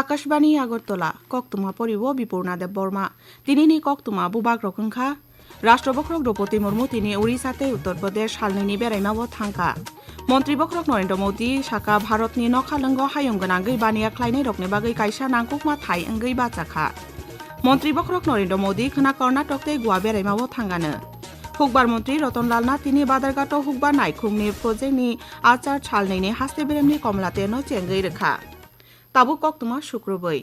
আকাশবাণী আগরতলা, কক্তমা পরিব বিপূর্ণা দেব বর্মা তিনি নি কক্তমা, বুবাক রকংখা রাষ্ট্রবক্রক দ্রৌপদী মুর্মু তিনি উড়িষ্যাতে উত্তরপ্রদেশ হালনিনি বেড়াইমাব থাঙ্কা মন্ত্রী বক্রক নরেন্দ্র মোদী সাকা ভারতনি নখালঙ্গ হায়ং হায়ংগনাঙ্গই বানিয়া খ্লাইনাই রকনে বাগৈ কাইসা নাংকুকমা থাই অঙ্গই বাচাখা। মন্ত্রী বক্রক নরেন্দ্র মোদী, খনা কর্ণাটকতে গুয়া বেড়াইমাব থাঙ্গানো হুকবার মন্ত্রী রতনলাল নাথ, তিনি বাদারঘাট হুকবার নাইখুমনি প্রজেক্টনি আচার ছালনাইনি হাস্তে বেরেমনি কমলাতে চেঙ্গই রেখা তাবু কক্তমা শুক্রবৈ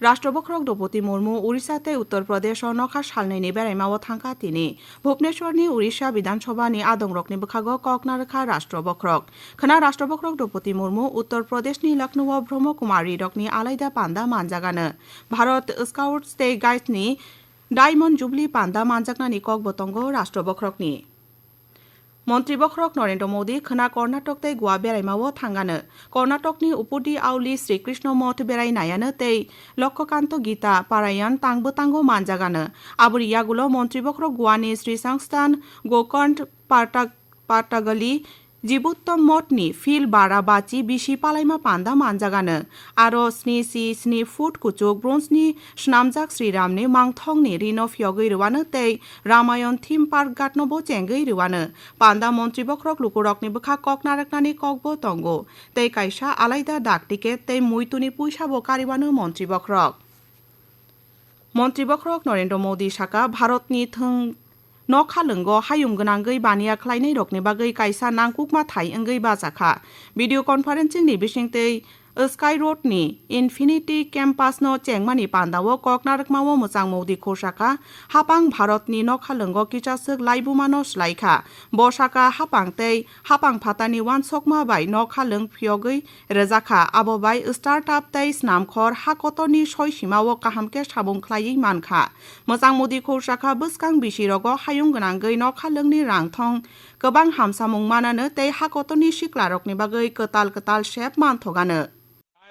রাষ্ট্রবক্রক দ্রৌপদী মুর্মু উড়িষ্যাতে উত্তরপ্রদেশ নখা সালনাইনি বেড়াইমাও থাंखा তিনি। ভুবনেশ্বরনি উড়িষ্যা বিধানসভানি আদংরকনি বখাগো ককনারেখা রাষ্ট্রবক্রক খনা রাষ্ট্রবক্রক দ্রৌপদী মুর্মু উত্তরপ্রদেশনি লখনৌ ব্রহ্মকুমারী রকনি আলাইদা পান্ডা মানজাগানো। ভারত স্কাউট স্টেট গাইডনি ডায়মন্ড জুবলি পান্ডা মানজাগনানি কক বতঙ্গ রাষ্ট্রবক্রকনি মন্ত্রী বক্রক নরেন্দ্র মোদী খনা কর্ণাটকতে গুয়া বেড়াইমাও থাঙ্গানো কর্ণাটকনি উপদি আউলি শ্রীকৃষ্ণ মঠ বেড়াইনায়ানো তৈ লক্ষ্যকান্ত গীতা পারায়ণ তাংবো তাঙ্গো মানজাগানো আবুরি ইয়াগুলো মন্ত্রী বক্রক গুয়ানি শ্রী সংস্থান গোকর্ণ জিবুত্তম মঠনি ফিল বারা বাচি বিশি পালাইমা পান্ডা মানজাগানো আরও স্নি সি স্নি ফুট কুচুক ব্রঞ্জনি স্নামজাক শ্রীরামনি মাংথংনি রিনো ফিয়গৈ রুয়ানো তেই রামায়ণ থিম পার্ক গাটনবো চেঙ্গৈ রুয়ানো পান্ডা মন্ত্রী বক্রক লুকুরকনি বখা কক নারাকনানি ককবো তঙ্গো তেই কাইসা আলাইদা ডাক টিকেট তেই মুইতুনি পুইসাবো কারিবানো মন্ত্রী বক্রক মন্ত্রী বক্রক নরেন্দ্র মোদী সাকা ভারতনি থং नखालंग हायुं गोनां गै बानिया ख्लायनाय रकनि बागै कायसा नांकुकमा थाइ ओंगै बाजाखा भिडिअ कनफारेन्सिंनि बिसिंतै स्काई रोडनि इनफिनिटी क्याम्पासनो चेंगमानि पान्दावो ककनारकमावो मोजां मौदी खोसाखा हापां भारतनि नखालंग किचासक लाइबुमानो स्लाइखा बसाका हापां तै हापां फातानि वान सकमा बाय नखालों फियगै रोजाखा आबो बाय स्टार्टआप तै स्नामखर हाकतनि सय सिमावो काहामके साबुं ख्लायै मानखा मोजां मौदी खोसाखा बोसकां बिसिरग हायुं गोनां गै नखालोंनि रांथं गोबां हामसामुं मानानो तै हाकतनि सिख्लारकनि बागै कताल कताल शेप मानथगानो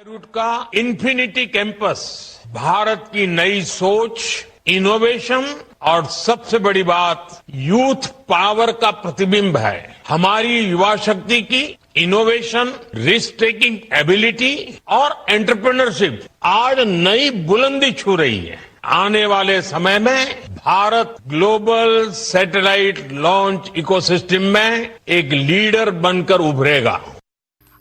रूट का इन्फिनिटी कैंपस भारत की नई सोच इनोवेशन और सबसे बड़ी बात यूथ पावर का प्रतिबिंब है। हमारी युवा शक्ति की इनोवेशन रिस्क टेकिंग एबिलिटी और एंटरप्रेन्योरशिप आज नई बुलंदी छू रही है। आने वाले समय में Bharat global satellite launch ecosystem में एक लीडर बनकर उभरेगा।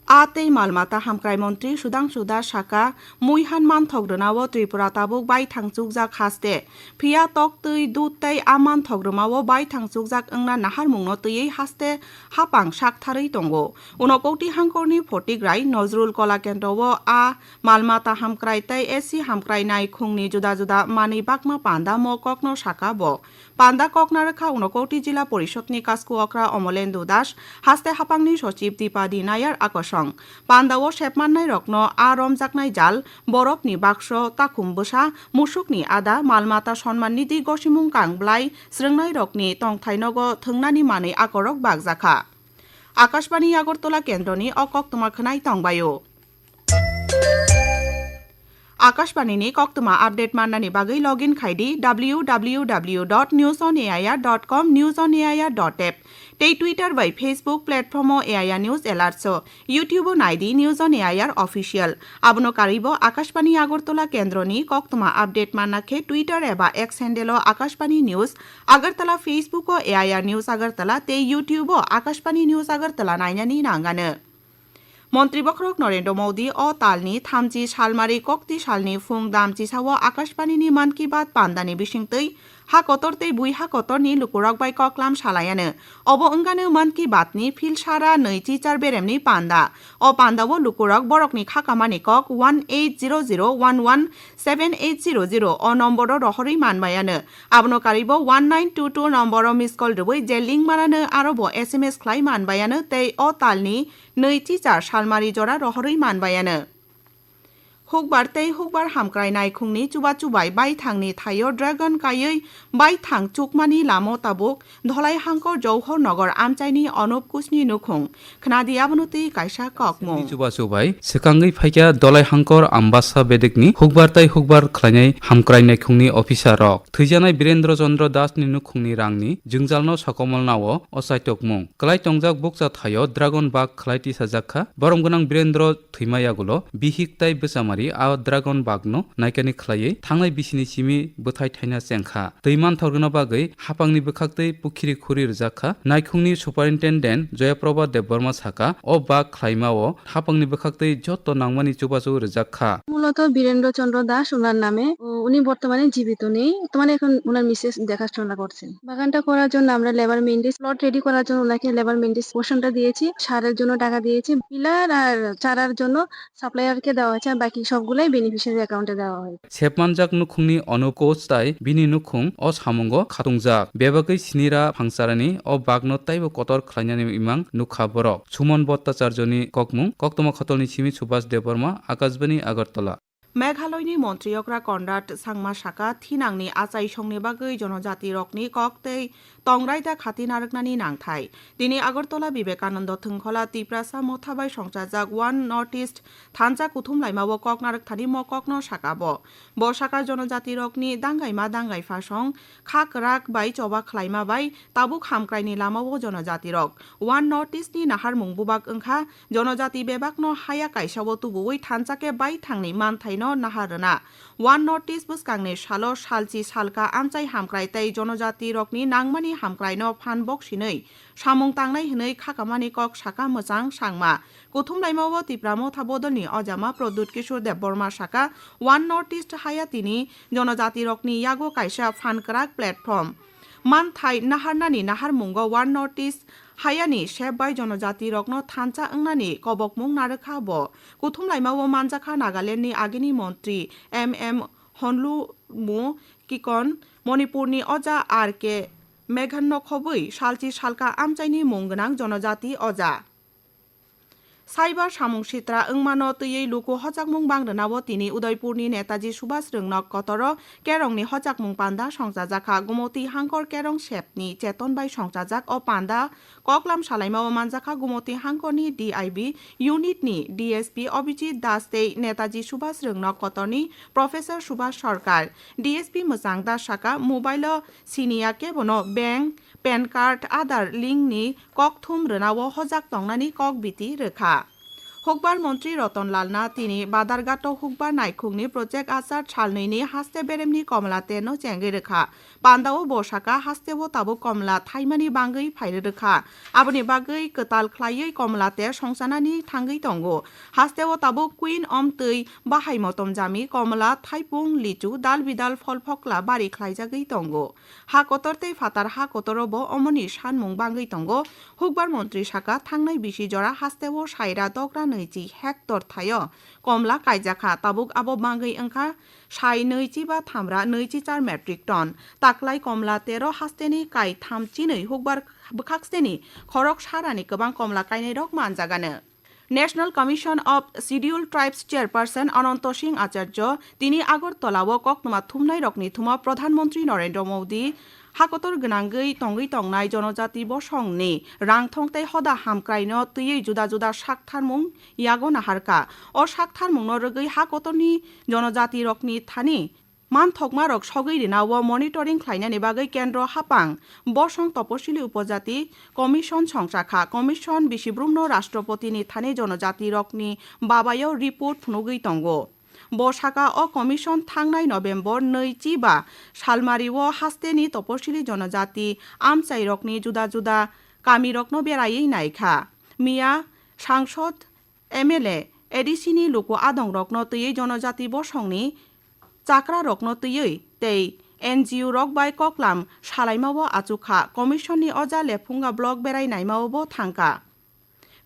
আতেই মালমাতা হামক্রাই মন্ত্রী সুদাংশু দাস সাকা মুইহান মান থগ্রনাও ত্রিপুরা তাবুক বাই থাংচুকজাক হাস্তে। ফিয়া টক তৈ দুধ তৈ আমান থগ্রমাও বাই থাংচুকজাক অংনা নাহার মুংন তৈयै হাস্তে হাপাং সাকথারৈ দঙ্গো উনকৌটি হাঙ্করনি ফটিগ্রাই নজরুল কলা কলাকেন্দ্রও আ মালমাতা হামক্রাই তাই এসি হামক্রাই নাই খুংনি জুদা জুদা মানি বাকমা পান্দা মককনো সাকা ব। পান্দা, ককনারেখা উনকৌটি জিলা কাসকু কাসকুয়করা অমলেন্দু দাস, হাস্তে হাপাংনি সচিব দীপা দিনায়ার আকসং পান্ডা ও শেপমান্নাই রত্ন আ রমজাকনাই জাল বরফনি বাক্স তাকুম বসা মুসুকনি আদা, মালমাতা সম্মান নিধি গসিমুং কাংবলাই শ্রংনাই রকনি তংথাইনগ থংনানি মানে আকরক বাগজাখা। আকাশবাণী, আগরতলা কেন্দ্রনি অকক তোমার খনাই তংবায়ো। কক্তমা আপডেট মান্নানি বাগৈ log in খাইদি W W W dot news on AIR dot com news on AIR dot app তেই Twitter by Facebook platform AIR news alerts YouTube নাইদি news on AIR official আবনো কারিব আকাশবাণী আগরতলা কেন্দ্রনি কক্তমা আপডেট মান্নাখে টুইটার এবা X handle Akashvani news Agartala Facebook ও AIR news Agartala তে YouTube Akashvani news Agartala নাইনানি নাঙ্গানো। মন্ত্রী বখরক নরেন্দ্র মোদী অ তালনি থামজি সালমারি কক্তি সালনি ফুং দামচি সাও আকাশবাণীনি মান কি বাত পান্দানি বিসিংতৈ হা কতরতৈ বুই হা কতরনি লুকুরক বাই ককলাম সালায়ানো অব ওঙ্গানো মান কি বাতনি ফিল সারা নৈচি চার বেরেমনি পান্ডা অ পান্দাও লুকুরক বরকনি খাকামানি cock one eight zero zero one one seven eight zero zero অ নম্বর রহরই মানবায়ানো আবনো Karib one nine two two number miss call রুবই যে লিঙ্ক মারানো আরব এস এম এস খ্লাই মানবায়ানো তৈ অ তালনি নৈচি চার সালমারি জরা রহরই মানবায়ানো hokbar tei hokbar hamkrai naikhungni chuba chubai bai thangni thayo dragon kayoi bai thang chukmani lamo tabok dholai hangko jauhor nogor amchaini onop kusni nukhung khnadia abonuti kaisa kokmo chuba chubai sekangai phaikia dolai hangkor ambasa bedekni hokbar tei hokbar khlainai hamkrai naikhungni officer rok thaijanai birendra chandra das ni nukhungni rangni jungjalno sakomol nawo osaitokmung klai tongjak boksa thayo dragon bag khlaiti sajakha borom gunang birendra thimaya gulo bihik tai besama सालमारि आ dragon बागनो नायकानि खलायै थांनाय बिसिनि सिमि बोथाय थाइना जेंखा दैमान थावगोना बागै हापांनि बोखाक्तै पुखिरि खुरि रजाखा नायखुंनि superintendent Jayaprabha Debbarma साका अ बाग ख्लाइमाओ हापांनि बोखाक्तै যত নাংমানি চুপাচু রজাখা মূলত বীরেন্দ্র চন্দ্র দাস ওনার নামে ও উনি বর্তমানে জীবিত নেই বর্তমানে এখন ওনার মিসেস দেখাশোনা করছেন বাগানটা করার জন্য আমরা লেবার মেন্ডিস প্লট রেডি করার জন্য ওনাকে লেবার মেন্ডিস পোর্শনটা দিয়েছি সারের জন্য টাকা দিয়েছি পিলার আর চারার জন্য সাপ্লায়ারকে দেওয়া হয়েছে আর বাকি সবগুলাই বেনিফিশিয়ারি অ্যাকাউন্টে দেওয়া হয়। সেপমানজাক নুখুংনি অনুকোচতাই বিনি নুখুং অ সামঙ্গ খাতুংজাক। বেবাগৈ সিনিরা ফাংসারানি অ বাগনো তাইব কতর খাইনানি ইমাং নুখা বরক সুমন ভট্টাচার্যনি ককমুং ককতমা খতলনি সিমি সুভাষ দেববর্মা আকাশবাণী আগরতলা। आगरतला मेघालयनि मन्त्रियकरा कनराड सांमा साका थिनांनि आचाइ संनि बागै जनजाति रकनि कक्तै तंराइदा खाति नारकनानि नांथाय दिनै আগরতলা বিবেকানন্দ থুংখলা তিপ্রাসা মথাবাই সংসাজাক ওয়ান নর্থ ইস্ট থানচা কুথুম লাইমাবো কক নারক থানি ম কক ন সাকাব ব সাকার জনজাতি রকনি দাঙ্গাইমা দাঙ্গাই ফাসং খাক রাক বাই চবা খ্লাইমা বাই তাবুক হামক্রাইনি লামাবো জনজাতি রক ওয়ান নর্থ ইস্টনি নাহার মুংবুবাক ওংখা জনজাতি বেবাক ন হায়া কাইসাবো তুবুই থানচাকে বাই থাংনি মানথাই নো ওয়ান নর্থ ইস্ট বুসকাংনি সালো সালচি সালকা আমচাই হামক্রাই তাই জনজাতি রকনি নাংমানি হামক্রাই ন ফানবক সামং তাংনাই হিनै খাকামানি কক সাকা মোজাং সাংমা কুথুমলাইমাও তিপ্রামো থাবোদলনি অজামা প্রদ্যুৎ কিশোর দেব বর্মা সাকা ওয়ান নর্থ ইস্ট হায়াতিনি জনজাতি রকনি ইয়াগো কাইসা ফানক্রাক platform manthai naharnani naharmungo war notice hayani shebai jonojati rokno thancha ongnani kobokmung narkha bo kuthumlaimao manjakha nagalandni agini মন্ত্রী এম এম হনলুমু কিকন মণিপুরনি অজা আর কে মেঘান্ন খবই সালচি সালকা আমচাইনি মুংগনাং জনজাতি অজা সাইবার সামুং সিত্রা ওংমানো তৈয়ই লুকু হজাকমুং বাংরনাও তিনি উদয়পুরনি নেতাজি সুভাষ রংনক কতর কেরংনি হজাকমুং পান্ডা সংজাজাখা গুমতি হাঙ্কর কেরং শেপনি চেতন বাই সংজাজাক ও পান্ডা ককলাম সালাইমাও মানজাখা গুমতি হাঙ্করনি ডিআইবি ইউনিটনি ডিএসপি অভিজিৎ দাস তেই নেতাজি সুভাষ রংনক কতরনি প্রফেসর সুভাষ সরকার ডিএসপি মোজাং দাস শাখা মোবাইল সিনিয়াকে বনো bank pen card adar ling ni kok thum rena wo hojak tong nani kok biti rekha হুকবার মন্ত্রী রতন লালনা তিনি বাদারগাট হুকবার নাইখুংনি প্রজেক্ট আচার ছালনৈনি হাস্তে বেরেমনি কমলা তেনো চেঙ্গে রেখা। পান্দাও বসাকা হাস্তেবো তাবো কমলা, থাইমানি বাঙ্গै ফাইরে রেখা। আবনি বাগै কতাল খ্লাयै কমলা, তে সংসানানি থাঙ্গै তঙ্গো হাস্তেবো তাবো কুইন অম তৈ, বাহাই মতম জামি, কমলা, থাইপুং, লিচু দাল বিদাল ফল ফকলা, বাড়ি খ্লাইজাগै তঙ্গো হা কতরতেই ফাতার, হা কতরবো অমনি সানমুং বাঙ্গै তঙ্গো হুকবার মন্ত্রী সাকা থাংনাই বিসি জরা হাস্তেবো সাইরা দগ্রা नैजि हेक्टर थायो कमला कायजाखा ताबुक आबो बांगै ओंखा साइ नैजि बा थामरा नैजि चार मेट्रिक टन ताक्लाय कमला तेर' हास्तेनि काय थामथिनै हुकबार बोखाक्सतेनि खरक सारानि गोबां कमला कायनाय रक मानजागानो national commission of scheduled tribes chairperson Ananta Singh Acharya, তিনি আগরতলা ও ককনমা থুমনাই রকনি থুমা প্রধানমন্ত্রী নরেন্দ্র মোদী, হাকতর গনাঙ্গই তঙ্গই তংনাই জনজাতি বসং নে বসংনি রাংথংতাই হদা হামক্রাইন তুইয়ে জুদা জুদা সাকথার মুং ইয়াগো নাহারকা ও সাকথার মুং নরগই হাকতনি জনজাতি রকনি থানি মানথকমা রক সগৈ রিনাও মনিটরিং খাইনানি বাকে কেন্দ্র হাপাং। বসং তপশিলি উপজাতি কমিশন সংসাখা কমিশন বিশিব্রুম্ন রাষ্ট্রপতিনি থানে জনজাতি রকনি বাবায় রিপোর্ট ফুনুগৈ তঙ্গ বসাকা অ কমিশন থাংনাই নভেম্বর নৈচি বা সালমারি ও হাস্তেনি তপশিলি জনজাতি আমচাই রকনি জুদা জুদা কামি রকন বেড়াই নাইখা। মিয়া সাংসদ এমএলএ এডিসিনি লোক আদং রকন তৈয়ে জনজাতি বসংনি চাকরা রকন তৈयै তৈ এনজিও রক বাই ককলাম সালাইমাও আচুখা কমিশননি অজা লেফুঙ্গা ব্লক বেড়াইনাইমাও থাংকা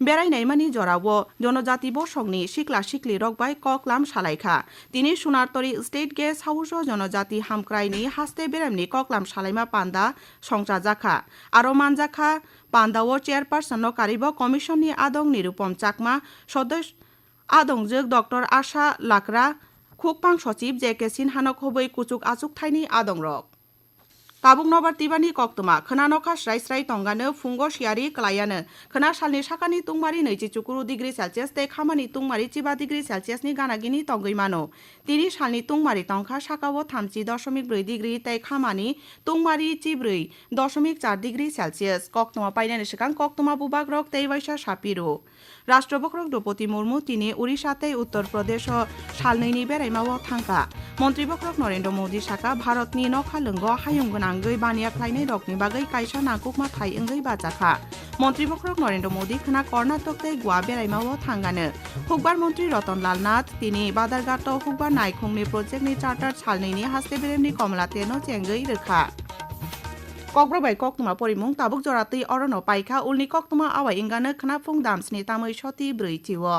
বেড়াইনাইমানি জরাও জনজাতি বসংনি সিকলা সিকলি রকবাই ককলাম সালাইখা। তিনি সোনারতরি স্টেট গেস্ট হাউস জনজাতি হামক্রাইনি হাস্তে বেরামনি ককলাম সালাইমা পান্দা সংসাজাখা। আরও মানজাখা পান্দাও চেয়ারপারসন কারিব কমিশননি আদং নিরুপম চাকমা। সদস্য আদংজोग ডক্টর আশা লাকরা খুকপাং সচিব জে কে সিনহানক হবই কুচুক আচুক থাইনি আদং রক tabuk nobar tibani kok tuma khana nokha shrai shrai tongano fungo shiari klayana khana shalni shakani tungmari nei chukuru degree celsius te khamani tungmari chiba degree celsius ni ganagini tongoi mano 30 shalni tungmari tongkha shakao thamchi 0.2 degree te khamani tungmari chibrui 0.4 degree celsius kok tuma painani shikang kok tuma bubag rok te waisha shapiro রাষ্ট্রপক্ষ দ্রৌপদী মুর্মু তিনি উড়িষ্যাতে উত্তরপ্রদেশ ও শালনৈনি বেড়াইমাও থাঙ্কা মন্ত্রীপক্ষ নরেন্দ্র মোদী শাখা ভারতনি নখালঙ্গ হায়ুঙ্গনা নাঙ্গৈ বানিয়াখ্লাইনাই রকনি বাগৈ কাইসা নাগুকমা থাই ওংগৈ বাজাখা মন্ত্রী বক্রক নরেন্দ্র মোদী খানা কর্ণাটক তাই গুয়া বেড়াইমাও থাঙ্গানো হুকবার মন্ত্রী রতনলাল নাথ তিনি বাদারঘাট হুকবার নাইখুংনি প্রজেক্টনি চার্টার ছালনিনি হাস্তে বেরেমনি কমলা তেনো চেঙ্গৈ রেখা কগ্রবাই কক্তমা পরিমুং তাবুক জরাতি অরণ পাইখা উলনি কক্তমা আওয়াই ইঙ্গানো খানাফুং দামসনি তামৈ সতি ব্রৈ চিও